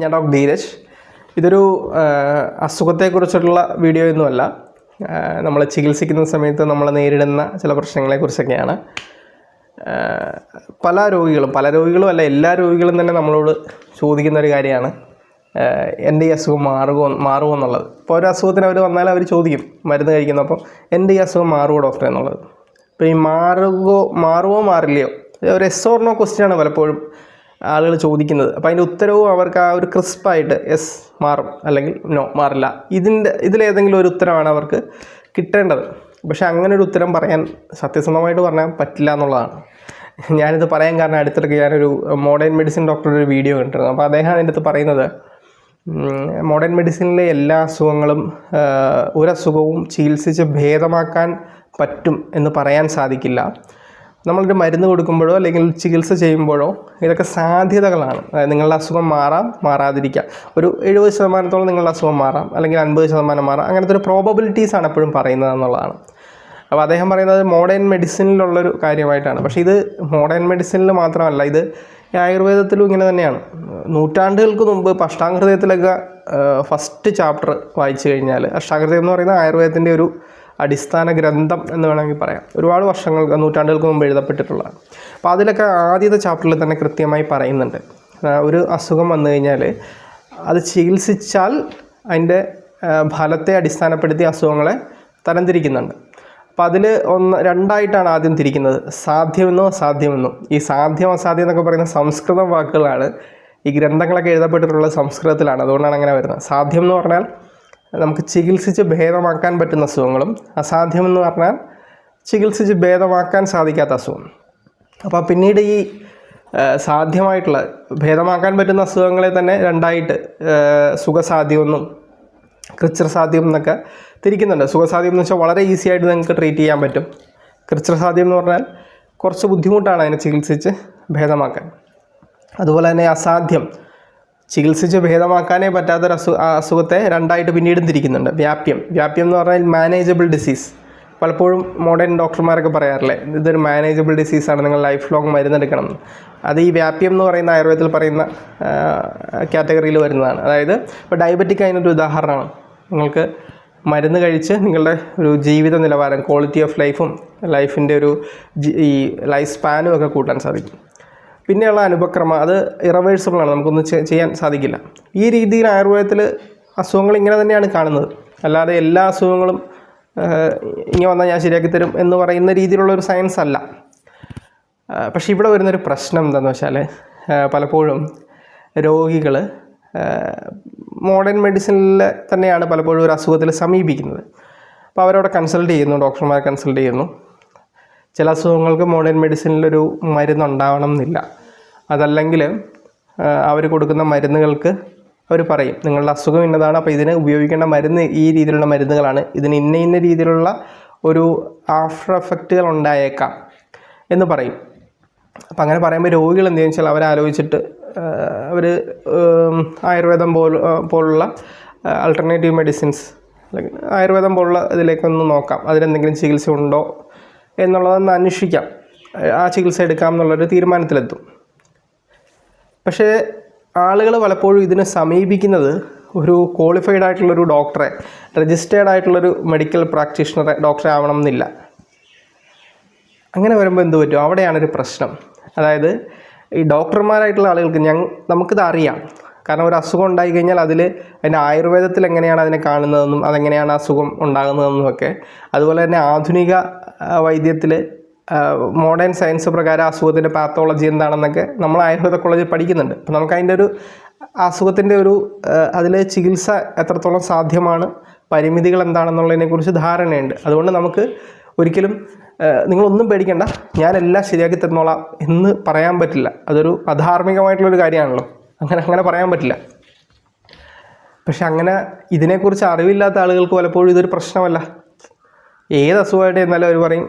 ഞാൻ ഡോക്ടർ ധീരജ്. ഇതൊരു അസുഖത്തെക്കുറിച്ചിട്ടുള്ള വീഡിയോ ഒന്നുമല്ല നമ്മൾ ചികിത്സിക്കുന്ന സമയത്ത് നമ്മൾ നേരിടുന്ന ചില പ്രശ്നങ്ങളെക്കുറിച്ചൊക്കെയാണ്. പല രോഗികളും പല രോഗികളും അല്ല എല്ലാ രോഗികളും തന്നെ നമ്മളോട് ചോദിക്കുന്ന ഒരു കാര്യമാണ്. എന്റെ ഈ അസുഖം മാറുമോ മാറുമോ എന്നുള്ളത്? ഇപ്പോൾ ഒരു അസുഖത്തിന് അവർ വന്നാൽ അവർ ചോദിക്കും മരുന്ന് കഴിക്കുന്നപ്പം എന്റെ ഈ അസുഖം മാറുമോ ഡോക്ടർ എന്നുള്ളത്? അപ്പോൾ ഈ മാറുകയോ മാറുമോ മാറില്ലയോ? ഒരു എസ് ഓർണോ ക്വസ്റ്റ്യനാണ് പലപ്പോഴും. ആളുകൾ ചോദിക്കുന്നത്. അപ്പോൾ അതിന്റെ ഉത്തരവും അവർക്ക് ആ ഒരു ക്രിസ്പായിട്ട് എസ് മാറും അല്ലെങ്കിൽ നോ മാറില്ല. ഇതിന്റെ ഇതിലേതെങ്കിലും ഒരു ഉത്തരമാണ് അവർക്ക് കിട്ടേണ്ടത്. പക്ഷേ അങ്ങനെ ഒരു ഉത്തരം പറയാൻ സത്യസന്ധമായിട്ട് പറഞ്ഞാൽ പറ്റില്ല എന്നുള്ളതാണ്. ഞാനിത് പറയാൻ കാരണം അടുത്തിടയ്ക്ക് ഞാനൊരു മോഡേൺ മെഡിസിൻ ഡോക്ടറുടെ ഒരു വീഡിയോ കണ്ടിരുന്നു. അപ്പോൾ അദ്ദേഹം അതിന്റെ അടുത്ത് പറയുന്നത് മോഡേൺ മെഡിസിനിലെ എല്ലാ അസുഖങ്ങളും ഒരസുഖവും ചികിത്സിച്ച് ഭേദമാക്കാൻ പറ്റും എന്ന് പറയാൻ സാധിക്കില്ല. നമ്മളൊരു മരുന്ന് കൊടുക്കുമ്പോഴോ അല്ലെങ്കിൽ ചികിത്സ ചെയ്യുമ്പോഴോ ഇതൊക്കെ സാധ്യതകളാണ്. അതായത് നിങ്ങളുടെ അസുഖം മാറാം മാറാതിരിക്കാം. ഒരു എഴുപത് ശതമാനത്തോളം നിങ്ങളുടെ അസുഖം മാറാം അല്ലെങ്കിൽ അൻപത് ശതമാനം മാറാം. അങ്ങനത്തെ ഒരു പ്രോബബിലിറ്റീസ് ആണ് എപ്പോഴും പറയുന്നത് എന്നുള്ളതാണ്. അപ്പോൾ അദ്ദേഹം പറയുന്നത് മോഡേൺ മെഡിസിനിലുള്ളൊരു കാര്യമായിട്ടാണ്. പക്ഷേ ഇത് മോഡേൺ മെഡിസിനിൽ മാത്രമല്ല ഇത് ആയുർവേദത്തിലും ഇങ്ങനെ തന്നെയാണ്. നൂറ്റാണ്ടുകൾക്ക് മുമ്പ് ഇപ്പോൾ ഫസ്റ്റ് ചാപ്റ്റർ വായിച്ചു കഴിഞ്ഞാൽ അഷ്ടാംഗഹൃദയം എന്ന് പറയുന്നത് ആയുർവേദത്തിന്റെ ഒരു അടിസ്ഥാന ഗ്രന്ഥം എന്ന് വേണമെങ്കിൽ പറയാം. ഒരുപാട് വർഷങ്ങൾ നൂറ്റാണ്ടുകൾക്ക് മുമ്പ് എഴുതപ്പെട്ടിട്ടുള്ളതാണ് അപ്പോൾ അതിലൊക്കെ ആദ്യത്തെ ചാപ്റ്ററിൽ തന്നെ കൃത്യമായി പറയുന്നുണ്ട്. ഒരു അസുഖം വന്നു കഴിഞ്ഞാൽ അത് ചികിത്സിച്ചാൽ അതിന്റെ ഫലത്തെ അടിസ്ഥാനപ്പെടുത്തി അസുഖങ്ങളെ തരംതിരിക്കുന്നുണ്ട്. അപ്പോൾ അതിൽ ഒന്ന് രണ്ടായിട്ടാണ് ആദ്യം തിരിക്കുന്നത്. സാധ്യമെന്നോ അസാധ്യമെന്നോ. ഈ സാധ്യം അസാധ്യം എന്നൊക്കെ പറയുന്ന സംസ്കൃതം വാക്കുകളാണ് ഈ ഗ്രന്ഥങ്ങളൊക്കെ എഴുതപ്പെട്ടിട്ടുള്ളത് സംസ്കൃതത്തിലാണ്. അതുകൊണ്ടാണ് അങ്ങനെ വരുന്നത്. സാധ്യം എന്ന് പറഞ്ഞാൽ നമുക്ക് ചികിത്സിച്ച് ഭേദമാക്കാൻ പറ്റുന്ന അസുഖങ്ങളും അസാധ്യമെന്ന് പറഞ്ഞാൽ ചികിത്സിച്ച് ഭേദമാക്കാൻ സാധിക്കാത്ത അസുഖം. അപ്പോൾ പിന്നീട് ഈ സാധ്യമായിട്ടുള്ള ഭേദമാക്കാൻ പറ്റുന്ന അസുഖങ്ങളെ തന്നെ രണ്ടായിട്ട് സുഖസാധ്യമെന്നും കൃച്ഛ്രസാധ്യം എന്നൊക്കെ തിരിക്കുന്നുണ്ട്. സുഖസാധ്യം എന്ന് വെച്ചാൽ വളരെ ഈസി ആയിട്ട് നിങ്ങൾക്ക് ട്രീറ്റ് ചെയ്യാൻ പറ്റും. കൃച്ഛ്രസാധ്യം എന്ന് പറഞ്ഞാൽ കുറച്ച് ബുദ്ധിമുട്ടാണ് അതിനെ ചികിത്സിച്ച് ഭേദമാക്കാൻ. അതുപോലെ തന്നെ അസാധ്യം ചികിത്സിച്ച് ഭേദമാക്കാനേ പറ്റാത്തൊരു അസു അസുഖത്തെ രണ്ടായിട്ട് പിന്നീടും തിരിക്കുന്നുണ്ട് വ്യാപ്യം. വ്യാപ്യം എന്ന് പറഞ്ഞാൽ മാനേജബിൾ ഡിസീസ് പലപ്പോഴും മോഡേൺ ഡോക്ടർമാരൊക്കെ പറയാറില്ലേ ഇതൊരു മാനേജബിൾ ഡിസീസാണ് നിങ്ങൾ ലൈഫ് ലോങ് മരുന്നെടുക്കണം. അത് ഈ വ്യാപ്യം എന്ന് പറയുന്ന ആയുർവേദത്തിൽ പറയുന്ന കാറ്റഗറിയിൽ വരുന്നതാണ്. അതായത് ഇപ്പോൾ ഡയബറ്റിക് അതിനൊരു ഉദാഹരണമാണ്. നിങ്ങൾക്ക് മരുന്ന് കഴിച്ച് നിങ്ങളുടെ ഒരു ജീവിത നിലവാരം ക്വാളിറ്റി ഓഫ് ലൈഫും ലൈഫിന്റെ ഒരു ഈ ലൈഫ് സ്പാനും ഒക്കെ കൂട്ടാൻ സാധിക്കും. പിന്നെയുള്ള അനുപക്രമം അത് ഇറവേഴ്സിബിൾ ആണ്. നമുക്കൊന്നും ചെയ്യാൻ സാധിക്കില്ല. ഈ രീതിയിൽ ആയുർവേദത്തിൽ അസുഖങ്ങൾ ഇങ്ങനെ തന്നെയാണ് കാണുന്നത്. അല്ലാതെ എല്ലാ അസുഖങ്ങളും ഇങ്ങനെ വന്നാൽ ഞാൻ ശരിയാക്കി തരും എന്ന് പറയുന്ന രീതിയിലുള്ള ഒരു സയൻസ് അല്ല. പക്ഷേ ഇവിടെ വരുന്നൊരു പ്രശ്നം എന്താണെന്ന് വെച്ചാൽ പലപ്പോഴും രോഗികൾ മോഡേൺ മെഡിസിനിൽ തന്നെയാണ് പലപ്പോഴും ഒരു അസുഖത്തിൽ സമീപിക്കുന്നത്. അപ്പോൾ അവരവിടെ കൺസൾട്ട് ചെയ്യുന്നു ഡോക്ടർമാരെ കൺസൾട്ട് ചെയ്യുന്നു. ചില അസുഖങ്ങൾക്ക് മോഡേൺ മെഡിസിനിലൊരു മരുന്നുണ്ടാവണം എന്നില്ല അതല്ലെങ്കിൽ അവർ കൊടുക്കുന്ന മരുന്നുകൾക്ക് അവർ പറയും നിങ്ങളുടെ അസുഖം ഇന്നതാണ് അപ്പോൾ ഇതിന് ഉപയോഗിക്കേണ്ട മരുന്ന് ഈ രീതിയിലുള്ള മരുന്നുകളാണ്. ഇതിന് ഇന്ന ഇന്ന രീതിയിലുള്ള ഒരു ആഫ്റ്റർ എഫക്റ്റുകൾ ഉണ്ടായേക്കാം. എന്ന് പറയും. അപ്പം അങ്ങനെ പറയുമ്പോൾ രോഗികൾ എന്ത് വെച്ചാൽ അവരാലോചിച്ചിട്ട് അവർ ആയുർവേദം പോൽ പോലുള്ള ആൾട്ടർനേറ്റീവ് മെഡിസിൻസ് അല്ലെങ്കിൽ ആയുർവേദം പോലുള്ള ഇതിലേക്കൊന്ന് നോക്കാം. അതിലെന്തെങ്കിലും ചികിത്സ ഉണ്ടോ എന്നുള്ളതൊന്ന് അന്വേഷിക്കാം. ആ ചികിത്സ എടുക്കാം എന്നുള്ളൊരു തീരുമാനത്തിലെത്തും. പക്ഷേ ആളുകൾ പലപ്പോഴും ഇതിനെ സമീപിക്കുന്നത് ഒരു ക്വാളിഫൈഡ് ആയിട്ടുള്ളൊരു ഡോക്ടറെ രജിസ്റ്റേർഡ് ആയിട്ടുള്ളൊരു മെഡിക്കൽ പ്രാക്ടീഷണറെ ഡോക്ടറെ ആവണം എന്നില്ല അങ്ങനെ വരുമ്പോൾ എന്ത് പറ്റും? അവിടെയാണൊരു പ്രശ്നം. അതായത് ഈ ഡോക്ടർമാരായിട്ടുള്ള ആളുകൾക്ക് ഞങ്ങൾ നമുക്കിത് അറിയാം കാരണം ഒരു അസുഖം ഉണ്ടായി കഴിഞ്ഞാൽ അതിൽ അതിന്റെ ആയുർവേദത്തിൽ എങ്ങനെയാണ് അതിനെ കാണുന്നതെന്നും അതെങ്ങനെയാണ് അസുഖം ഉണ്ടാകുന്നതെന്നും ഒക്കെ. അതുപോലെ തന്നെ ആധുനിക വൈദ്യത്തിൽ മോഡേൺ സയൻസ് പ്രകാരം അസുഖത്തിന്റെ പാത്തോളജി എന്താണെന്നൊക്കെ നമ്മൾ ആയുർവേദ കോളേജിൽ പഠിക്കുന്നുണ്ട്. അപ്പോൾ നമുക്ക് അതിന്റെ ഒരു അസുഖത്തിന്റെ ഒരു അതിലെ ചികിത്സ എത്രത്തോളം സാധ്യമാണ് പരിമിതികൾ എന്താണെന്നുള്ളതിനെക്കുറിച്ച് ധാരണയുണ്ട്. അതുകൊണ്ട് നമുക്ക് ഒരിക്കലും നിങ്ങളൊന്നും പേടിക്കണ്ട. ഞാനെല്ലാം ശരിയാക്കി തന്നോളാം എന്ന് പറയാൻ പറ്റില്ല. അതൊരു അധാർമികമായിട്ടുള്ളൊരു കാര്യമാണല്ലോ. അങ്ങനെ അങ്ങനെ പറയാൻ പറ്റില്ല. പക്ഷെ അങ്ങനെ ഇതിനെക്കുറിച്ച് അറിവില്ലാത്ത ആളുകൾക്ക് പലപ്പോഴും ഇതൊരു പ്രശ്നമല്ല. ഏത് അസുഖമായിട്ട് എന്നാലും അവർ പറയും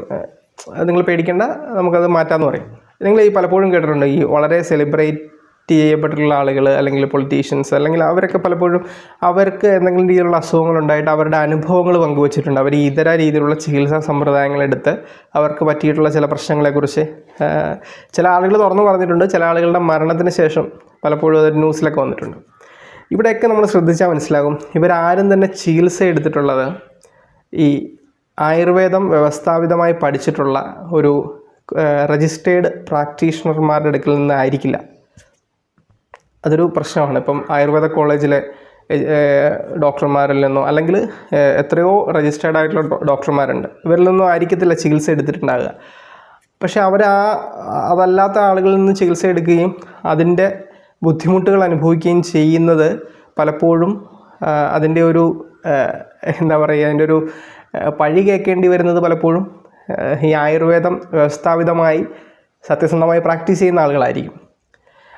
നിങ്ങൾ പേടിക്കേണ്ട നമുക്കത് മാറ്റാമെന്ന് പറയും. നിങ്ങൾ ഈ പലപ്പോഴും കേട്ടിട്ടുണ്ട് ഈ വളരെ സെലിബ്രേറ്റ് ചെയ്യപ്പെട്ടിട്ടുള്ള ആളുകൾ അല്ലെങ്കിൽ പൊളിറ്റീഷ്യൻസ് അല്ലെങ്കിൽ അവരൊക്കെ പലപ്പോഴും അവർക്ക് എന്തെങ്കിലും രീതിയിലുള്ള അസുഖങ്ങൾ ഉണ്ടായിട്ട് അവരുടെ അനുഭവങ്ങൾ പങ്കുവച്ചിട്ടുണ്ട്. അവർ ഇതര രീതിയിലുള്ള ചികിത്സാ സമ്പ്രദായങ്ങളെടുത്ത് അവർക്ക് പറ്റിയിട്ടുള്ള ചില പ്രശ്നങ്ങളെക്കുറിച്ച് ചില ആളുകൾ തുറന്നു പറഞ്ഞിട്ടുണ്ട്. ചില ആളുകളുടെ മരണത്തിന് ശേഷം പലപ്പോഴും അത് ന്യൂസിലൊക്കെ വന്നിട്ടുണ്ട്. ഇവിടെയൊക്കെ നമ്മൾ ശ്രദ്ധിച്ചാൽ മനസ്സിലാകും. ഇവരാരും തന്നെ ചികിത്സ എടുത്തിട്ടുള്ളത് ഈ ആയുർവേദം വ്യവസ്ഥാപിതമായി പഠിച്ചിട്ടുള്ള ഒരു രജിസ്റ്റേർഡ് പ്രാക്ടീഷണർമാരുടെ അടുക്കിൽ നിന്നായിരിക്കില്ല. അതൊരു പ്രശ്നമാണ്. ഇപ്പം ആയുർവേദ കോളേജിലെ ഡോക്ടർമാരിൽ നിന്നോ അല്ലെങ്കിൽ എത്രയോ രജിസ്റ്റേർഡ് ആയിട്ടുള്ള ഡോക്ടർമാരുണ്ട്. ഇവരിൽ നിന്നും ആയിരിക്കത്തില്ല ചികിത്സ എടുത്തിട്ടുണ്ടാകുക പക്ഷെ അവർ ആ അതല്ലാത്ത ആളുകളിൽ നിന്ന് ചികിത്സ എടുക്കുകയും അതിന്റെ ബുദ്ധിമുട്ടുകൾ അനുഭവിക്കുകയും ചെയ്യുന്നത് പലപ്പോഴും അതിന്റെ ഒരു എന്താ പറയുക അതിന്റെ ഒരു പഴി കേൾക്കേണ്ടി വരുന്നത് പലപ്പോഴും ഈ ആയുർവേദം വ്യവസ്ഥാപിതമായി സത്യസന്ധമായി പ്രാക്ടീസ് ചെയ്യുന്ന ആളുകളായിരിക്കും.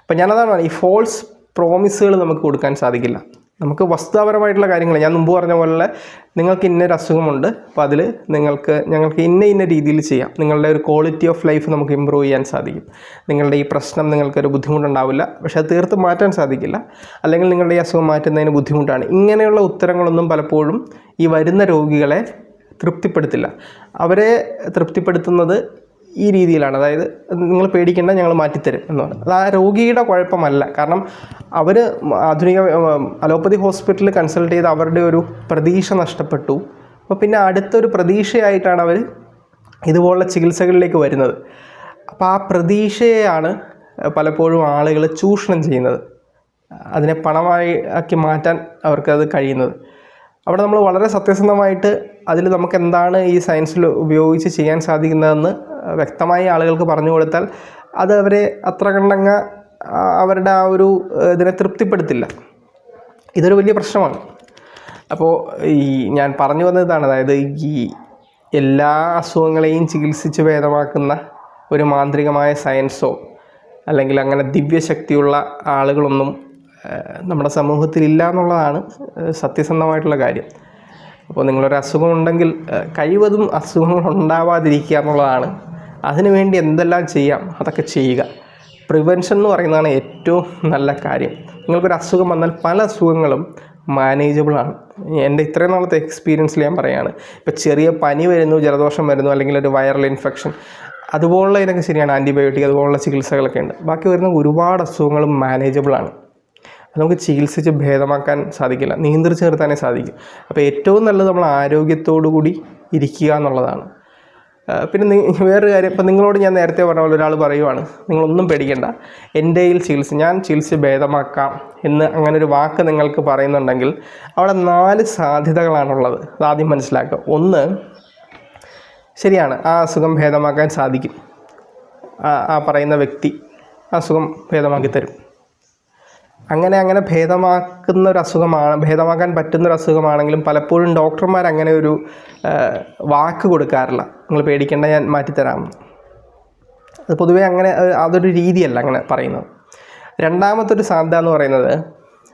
അപ്പം ഞാനതാണ് ഈ ഫോൾസ് പ്രോമിസുകൾ നമുക്ക് കൊടുക്കാൻ സാധിക്കില്ല. നമുക്ക് വസ്തുതാപരമായിട്ടുള്ള കാര്യങ്ങൾ ഞാൻ മുമ്പ് പറഞ്ഞ പോലെ നിങ്ങൾക്ക് ഇന്നൊരു അസുഖമുണ്ട് അപ്പോൾ അതിൽ നിങ്ങൾക്ക് ഞങ്ങൾക്ക് ഇന്ന ഇന്ന രീതിയിൽ ചെയ്യാം. നിങ്ങളുടെ ഒരു ക്വാളിറ്റി ഓഫ് ലൈഫ് നമുക്ക് ഇമ്പ്രൂവ് ചെയ്യാൻ സാധിക്കും. നിങ്ങളുടെ ഈ പ്രശ്നം നിങ്ങൾക്കൊരു ബുദ്ധിമുട്ടുണ്ടാവില്ല പക്ഷേ അത് തീർത്ത് മാറ്റാൻ സാധിക്കില്ല. അല്ലെങ്കിൽ നിങ്ങളുടെ ഈ അസുഖം മാറ്റുന്നതിന് ബുദ്ധിമുട്ടാണ്. ഇങ്ങനെയുള്ള ഉത്തരങ്ങളൊന്നും പലപ്പോഴും ഈ വരുന്ന രോഗികളെ തൃപ്തിപ്പെടുത്തില്ല. അവരെ തൃപ്തിപ്പെടുത്തുന്നത് ഈ രീതിയിലാണ്. അതായത് നിങ്ങൾ പേടിക്കേണ്ട ഞങ്ങൾ മാറ്റിത്തരും എന്ന് പറഞ്ഞു. അത് ആ രോഗിയുടെ കുഴപ്പമല്ല. കാരണം അവർ ആധുനിക അലോപ്പതി ഹോസ്പിറ്റലിൽ കൺസൾട്ട് ചെയ്ത് അവരുടെ ഒരു പ്രതീക്ഷ നഷ്ടപ്പെട്ടു. അപ്പോൾ പിന്നെ അടുത്തൊരു പ്രതീക്ഷയായിട്ടാണ് അവർ ഇതുപോലുള്ള ചികിത്സകളിലേക്ക് വരുന്നത്. അപ്പോൾ ആ പ്രതീക്ഷയെയാണ് പലപ്പോഴും ആളുകൾ ചൂഷണം ചെയ്യുന്നത്. അതിനെ പണമായി ആക്കി മാറ്റാൻ അവർക്കത് കഴിയുന്നത്. അവിടെ നമ്മൾ വളരെ സത്യസന്ധമായിട്ട് അതിൽ നമുക്ക് എന്താണ് ഈ സയൻസിൽ ഉപയോഗിച്ച് ചെയ്യാൻ സാധിക്കുന്നതെന്ന് വ്യക്തമായി ആളുകൾക്ക് പറഞ്ഞു കൊടുത്താൽ അത് അവരെ അത്ര കണ്ടങ്ങ അവരുടെ ആ ഒരു ഇതിനെ തൃപ്തിപ്പെടുത്തില്ല. ഇതൊരു വലിയ പ്രശ്നമാണ്. അപ്പോൾ ഈ ഞാൻ പറഞ്ഞു വന്നത് ഇതാണ്. അതായത് ഈ എല്ലാ അസുഖങ്ങളെയും ചികിത്സിച്ച് ഭേദമാക്കുന്ന ഒരു മാന്ത്രികമായ സയൻസോ അല്ലെങ്കിൽ അങ്ങനെ ദിവ്യശക്തിയുള്ള ആളുകളൊന്നും നമ്മുടെ സമൂഹത്തിൽ ഇല്ല എന്നുള്ളതാണ് സത്യസന്ധമായിട്ടുള്ള കാര്യം. അപ്പോൾ നിങ്ങളൊരു അസുഖമുണ്ടെങ്കിൽ കഴിവതും അസുഖങ്ങൾ ഉണ്ടാവാതിരിക്കുക എന്നുള്ളതാണ് അതിനുവേണ്ടി എന്തെല്ലാം ചെയ്യാം? അതൊക്കെ ചെയ്യുക. പ്രിവെൻഷൻ എന്ന് പറയുന്നതാണ് ഏറ്റവും നല്ല കാര്യം. നിങ്ങൾക്കൊരു അസുഖം വന്നാൽ പല അസുഖങ്ങളും മാനേജബിളാണ് എന്റെ ഇത്രയും നാളത്തെ എക്സ്പീരിയൻസിൽ ഞാൻ പറയുകയാണ് ഇപ്പോൾ ചെറിയ പനി വരുന്നു ജലദോഷം വരുന്നു അല്ലെങ്കിൽ ഒരു വൈറൽ ഇൻഫെക്ഷൻ അതുപോലുള്ള ഇതിനൊക്കെ ശരിയാണ് ആന്റിബയോട്ടിക് അതുപോലുള്ള ചികിത്സകളൊക്കെ ഉണ്ട്. ബാക്കി വരുന്ന ഒരുപാട് അസുഖങ്ങളും മാനേജബിളാണ് അത് നമുക്ക് ചികിത്സിച്ച് ഭേദമാക്കാൻ സാധിക്കില്ല. നിയന്ത്രിച്ച് നിർത്താനേ സാധിക്കും. അപ്പോൾ ഏറ്റവും നല്ലത് നമ്മൾ ആരോഗ്യത്തോടു കൂടി ഇരിക്കുക എന്നുള്ളതാണ്. പിന്നെ വേറൊരു കാര്യം ഇപ്പം നിങ്ങളോട് ഞാൻ നേരത്തെ പറഞ്ഞ പോലെ ഒരാൾ പറയുവാണ്. നിങ്ങളൊന്നും പേടിക്കേണ്ട. എന്റെ കയ്യിൽ ചികിത്സ ഞാൻ ചികിത്സ ഭേദമാക്കാം എന്ന് അങ്ങനെ ഒരു വാക്ക് നിങ്ങൾക്ക് പറയുന്നുണ്ടെങ്കിൽ അവിടെ നാല് സാധ്യതകളാണുള്ളത്. അതാദ്യം മനസ്സിലാക്കുക. ഒന്ന് ശരിയാണ് ആ അസുഖം ഭേദമാക്കാൻ സാധിക്കും. ആ പറയുന്ന വ്യക്തി അസുഖം ഭേദമാക്കി തരും. അങ്ങനെ അങ്ങനെ ഭേദമാക്കുന്ന ഒരു അസുഖമാണ് ഭേദമാക്കാൻ പറ്റുന്ന ഒരു അസുഖമാണെങ്കിലും പലപ്പോഴും ഡോക്ടർമാർ അങ്ങനെ ഒരു വാക്ക് കൊടുക്കാറില്ല. നിങ്ങൾ പേടിക്കേണ്ട ഞാൻ മാറ്റിത്തരാം. അത് പൊതുവേ അങ്ങനെ അതൊരു രീതിയല്ല അങ്ങനെ പറയുന്നത്. രണ്ടാമത്തെ ഒരു സാധ്യത എന്ന് പറയുന്നത്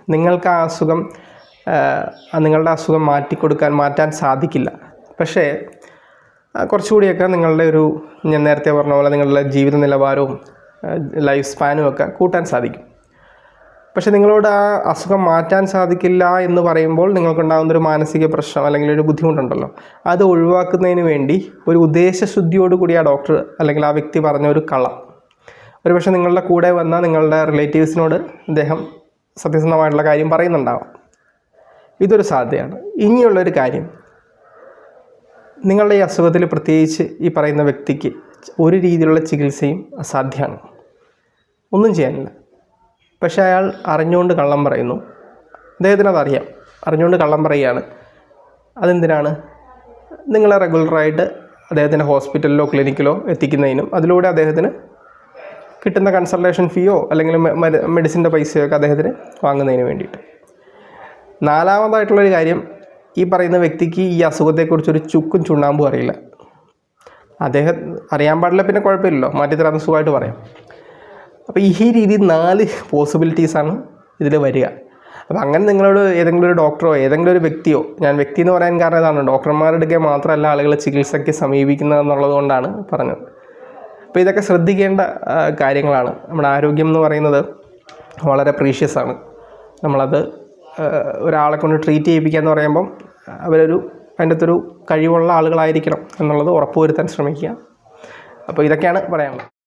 നിങ്ങൾക്ക് ആ അസുഖം നിങ്ങളുടെ അസുഖം മാറ്റിക്കൊടുക്കാൻ മാറ്റാൻ സാധിക്കില്ല. പക്ഷേ കുറച്ചുകൂടിയൊക്കെ നിങ്ങളുടെ ഒരു ഞാൻ നേരത്തെ പറഞ്ഞ പോലെ നിങ്ങളുടെ ജീവിത നിലവാരവും ലൈഫ് സ്പാനും ഒക്കെ കൂട്ടാൻ സാധിക്കും. പക്ഷെ നിങ്ങളോട് ആ അസുഖം മാറ്റാൻ സാധിക്കില്ല എന്ന് പറയുമ്പോൾ നിങ്ങൾക്കുണ്ടാകുന്ന ഒരു മാനസിക പ്രശ്നം അല്ലെങ്കിൽ ഒരു ബുദ്ധിമുട്ടുണ്ടല്ലോ. അത് ഒഴിവാക്കുന്നതിന് വേണ്ടി ഒരു ഉദ്ദേശശുദ്ധിയോട് കൂടി ആ ഡോക്ടർ അല്ലെങ്കിൽ ആ വ്യക്തി പറഞ്ഞ ഒരു കള. ഒരു പക്ഷേ നിങ്ങളുടെ കൂടെ വന്ന നിങ്ങളുടെ റിലേറ്റീവ്സിനോട് അദ്ദേഹം സത്യസന്ധമായിട്ടുള്ള കാര്യം പറയുന്നുണ്ടാവാം. ഇതൊരു സാധ്യതയാണ്. ഇനിയുള്ളൊരു കാര്യം. നിങ്ങളുടെ ഈ അസുഖത്തിൽ പ്രത്യേകിച്ച് ഈ പറയുന്ന വ്യക്തിക്ക് ഒരു രീതിയിലുള്ള ചികിത്സയും അസാധ്യമാണ്. ഒന്നും ചെയ്യാനില്ല. പക്ഷേ അയാൾ അറിഞ്ഞുകൊണ്ട് കള്ളം പറയുന്നു. അദ്ദേഹത്തിന് അതറിയാം അറിഞ്ഞുകൊണ്ട് കള്ളം പറയുകയാണ്. അതെന്തിനാണ്? നിങ്ങളെ റെഗുലറായിട്ട് അദ്ദേഹത്തിന്റെ ഹോസ്പിറ്റലിലോ ക്ലിനിക്കിലോ എത്തിക്കുന്നതിനും അതിലൂടെ അദ്ദേഹത്തിന് കിട്ടുന്ന കൺസൾട്ടേഷൻ ഫീയോ അല്ലെങ്കിൽ മെഡിസിന്റെ പൈസയോ ഒക്കെ അദ്ദേഹത്തിന് വാങ്ങുന്നതിന് വേണ്ടിയിട്ട്. നാലാമതായിട്ടുള്ളൊരു കാര്യം ഈ പറയുന്ന വ്യക്തിക്ക് ഈ അസുഖത്തെക്കുറിച്ചൊരു ചുക്കും ചുണ്ണാമ്പും അറിയില്ല. അദ്ദേഹം അറിയാൻ പാടില്ല പിന്നെ കുഴപ്പമില്ലല്ലോ. മാറ്റിത്തരാന്ന് സുഖമായിട്ട് പറയാം. അപ്പോൾ ഈ രീതി നാല് പോസിബിലിറ്റീസാണ് ഇതിൽ വരിക. അപ്പോൾ അങ്ങനെ നിങ്ങളോട് ഏതെങ്കിലും ഒരു ഡോക്ടറോ ഏതെങ്കിലും ഒരു വ്യക്തിയോ ഞാൻ വ്യക്തി എന്ന് പറയാൻ കാരണം ഇതാണ് ഡോക്ടർമാരുടെ മാത്രമല്ല ആളുകളെ ചികിത്സയ്ക്ക് സമീപിക്കുന്നത് എന്നുള്ളത് കൊണ്ടാണ് പറഞ്ഞത്. അപ്പോൾ ഇതൊക്കെ ശ്രദ്ധിക്കേണ്ട കാര്യങ്ങളാണ്. നമ്മുടെ ആരോഗ്യം എന്ന് പറയുന്നത് വളരെ പ്രീഷ്യസ് ആണ്. നമ്മളത് ഒരാളെ കൊണ്ട് ട്രീറ്റ് ചെയ്യിപ്പിക്കുക എന്ന് പറയുമ്പം അവരൊരു അതിന്റെ അകത്തൊരു കഴിവുള്ള ആളുകളായിരിക്കണം എന്നുള്ളത് ഉറപ്പുവരുത്താൻ ശ്രമിക്കുക. അപ്പോൾ ഇതൊക്കെയാണ് പറയാനുള്ളത്.